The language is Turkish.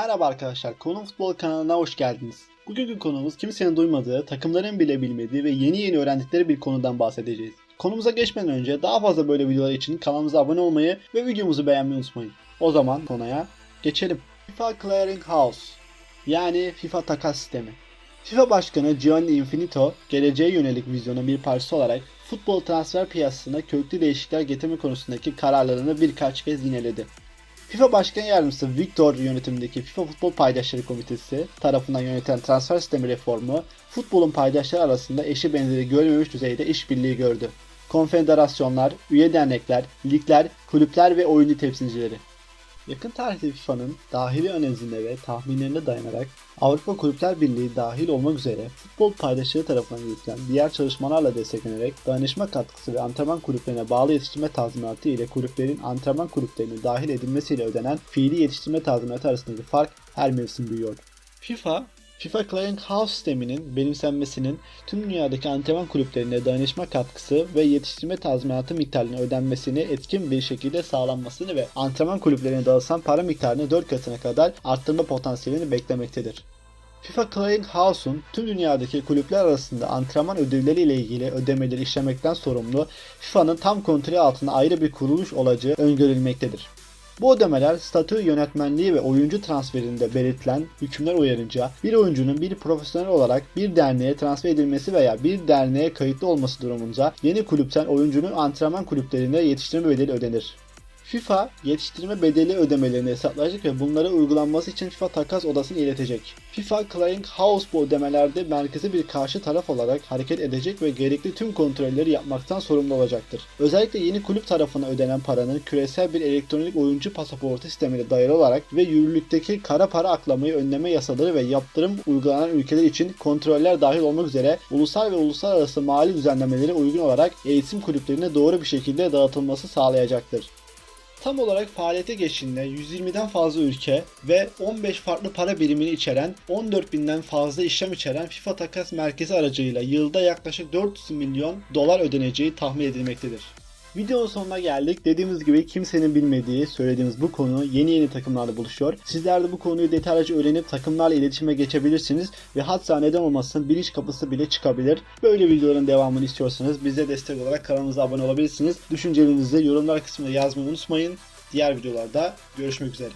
Merhaba arkadaşlar, Konum Futbol kanalına hoş geldiniz. Bugünkü konumuz kimsenin duymadığı, takımların bile bilmediği ve yeni yeni öğrendikleri bir konudan bahsedeceğiz. Konumuza geçmeden önce daha fazla böyle videolar için kanalımıza abone olmayı ve videomuzu beğenmeyi unutmayın. O zaman konuya geçelim. FIFA Clearing House yani FIFA takas sistemi. FIFA Başkanı Gianni Infinito, geleceğe yönelik vizyonun bir parçası olarak futbol transfer piyasasına köklü değişiklikler getirme konusundaki kararlarını birkaç kez yineledi. FIFA Başkan Yardımcısı Victor yönetimindeki FIFA Futbol Paydaşları Komitesi tarafından yönetilen transfer sistemi reformu, futbolun paydaşları arasında eşi benzeri görmemiş düzeyde işbirliği gördü. Konfederasyonlar, üye dernekler, ligler, kulüpler ve oyuncu temsilcileri. Yakın tarihte FIFA'nın dahili analizine ve tahminlerine dayanarak Avrupa Kulüpler Birliği dahil olmak üzere futbol paydaşları tarafından yürütülen diğer çalışmalarla desteklenerek dayanışma katkısı ve antrenman kulüplerine bağlı yetiştirme tazminatı ile kulüplerin antrenman kulüplerine dahil edilmesiyle ödenen fiili yetiştirme tazminatı arasındaki fark her mevsim büyüyor. FIFA, FIFA Clearing House sisteminin benimsenmesinin tüm dünyadaki antrenman kulüplerine dayanışma katkısı ve yetiştirme tazminatı miktarının ödenmesini etkin bir şekilde sağlanmasını ve antrenman kulüplerine dağıtılan para miktarını 4 katına kadar arttırma potansiyelini beklemektedir. FIFA Clearing House'un tüm dünyadaki kulüpler arasında antrenman ödevleri ile ilgili ödemeleri işlemekten sorumlu FIFA'nın tam kontrolü altında ayrı bir kuruluş olacağı öngörülmektedir. Bu ödemeler statü yönetmenliği ve oyuncu transferinde belirtilen hükümler uyarınca bir oyuncunun bir profesyonel olarak bir derneğe transfer edilmesi veya bir derneğe kayıtlı olması durumunda yeni kulüpten oyuncunun antrenman kulüplerine yetiştirme bedeli ödenir. FIFA yetiştirme bedeli ödemelerini hesaplayacak ve bunları uygulanması için FIFA takas odasını iletecek. FIFA Clearing House bu ödemelerde merkezi bir karşı taraf olarak hareket edecek ve gerekli tüm kontrolleri yapmaktan sorumlu olacaktır. Özellikle yeni kulüp tarafına ödenen paranın küresel bir elektronik oyuncu pasaportu sistemine dayalı olarak ve yürürlükteki kara para aklamayı önleme yasaları ve yaptırım uygulanan ülkeler için kontroller dahil olmak üzere ulusal ve uluslararası mali düzenlemelere uygun olarak eğitim kulüplerine doğru bir şekilde dağıtılması sağlayacaktır. Tam olarak faaliyete geçtiğinde 120'den fazla ülke ve 15 farklı para birimini içeren 14.000'den fazla işlem içeren FIFA takas merkezi aracılığıyla yılda yaklaşık 400 milyon dolar ödeneceği tahmin edilmektedir. Videonun sonuna geldik. Dediğimiz gibi kimsenin bilmediği söylediğimiz bu konu yeni yeni takımlarla buluşuyor. Sizler de bu konuyu detaylıca öğrenip takımlarla iletişime geçebilirsiniz ve hatta neden olmasın bilinç kapısı bile çıkabilir. Böyle videoların devamını istiyorsanız bize destek olarak kanalımıza abone olabilirsiniz. Düşüncelerinizi yorumlar kısmında yazmayı unutmayın. Diğer videolarda görüşmek üzere.